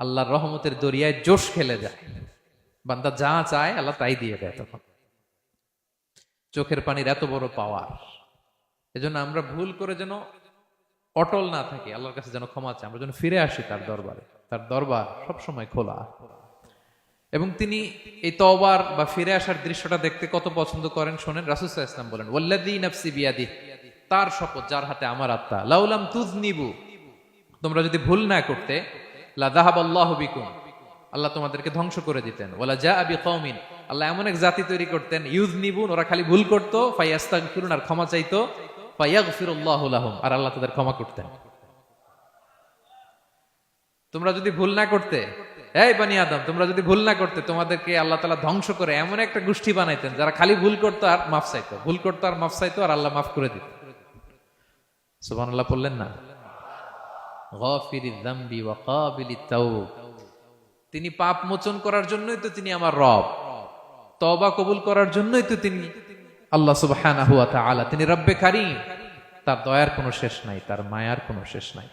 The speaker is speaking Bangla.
আল্লাহর রহমতের দরিয়ায় জোশ খেলে যায়। বান্দা যা চায় আল্লাহ তাই দিয়ে দেয় তখন। চোখের পানির এত বড় পাওয়ার। এজন্য আমরা ভুল করে যেন অটল না থাকি, আল্লাহর কাছে যেন ক্ষমা চাই। আমরা যেন ফিরে আসি তার দরবারে। তার দরবার সবসময় খোলা। এবং তিনি এই তওবার বা ফিরে আসার দৃশ্যটা দেখতে কত পছন্দ করেন শোনেন? রাসুসাহ ইসলাম বলেন ওয়াল্লাদি নাফসি বিয়াদি তার শপথ, যার হাতে আমার আত্মা। লাউলাম তুজ নিবু তোমরা যদি ভুল না করতে আল্লাহ তোমাদেরকে ধ্বংস করে দিতেন। ওলা যা আবি কওমিন আল্লাহ এমন এক জাতি তৈরি করতেন ইউজ নিবুন ওরা খালি ভুল করতো ফাইয়াস্তাগফিরুন আর ক্ষমা চাইতো লাহুম, আর আল্লাহ তাদের ক্ষমা করতেন। তোমরা যদি ভুল না করতে, এই বানি আদম, তোমরা যদি ভুল না করতে, তোমাদেরকে আল্লাহ তালা ধ্বংস করে এমন একটা গোষ্ঠী বানাইতেন, যারা খালি ভুল করতো আর মাফ চাইতো। ভুল করতো আর মাফ চাইতো, আর আল্লাহ মাফ করে দিত সুবান আল্লাহ বললেন না? তিনি পাপ মোচন করার জন্যই তো তিনি আমার রব। তবা কবুল করার জন্যই তো তিনি আল্লাহ সুবহানাহু ওয়া তিনি রব্বে কারীম। তার দয়ার কোনো শেষ নাই, তার মায়ার কোনো শেষ নাই।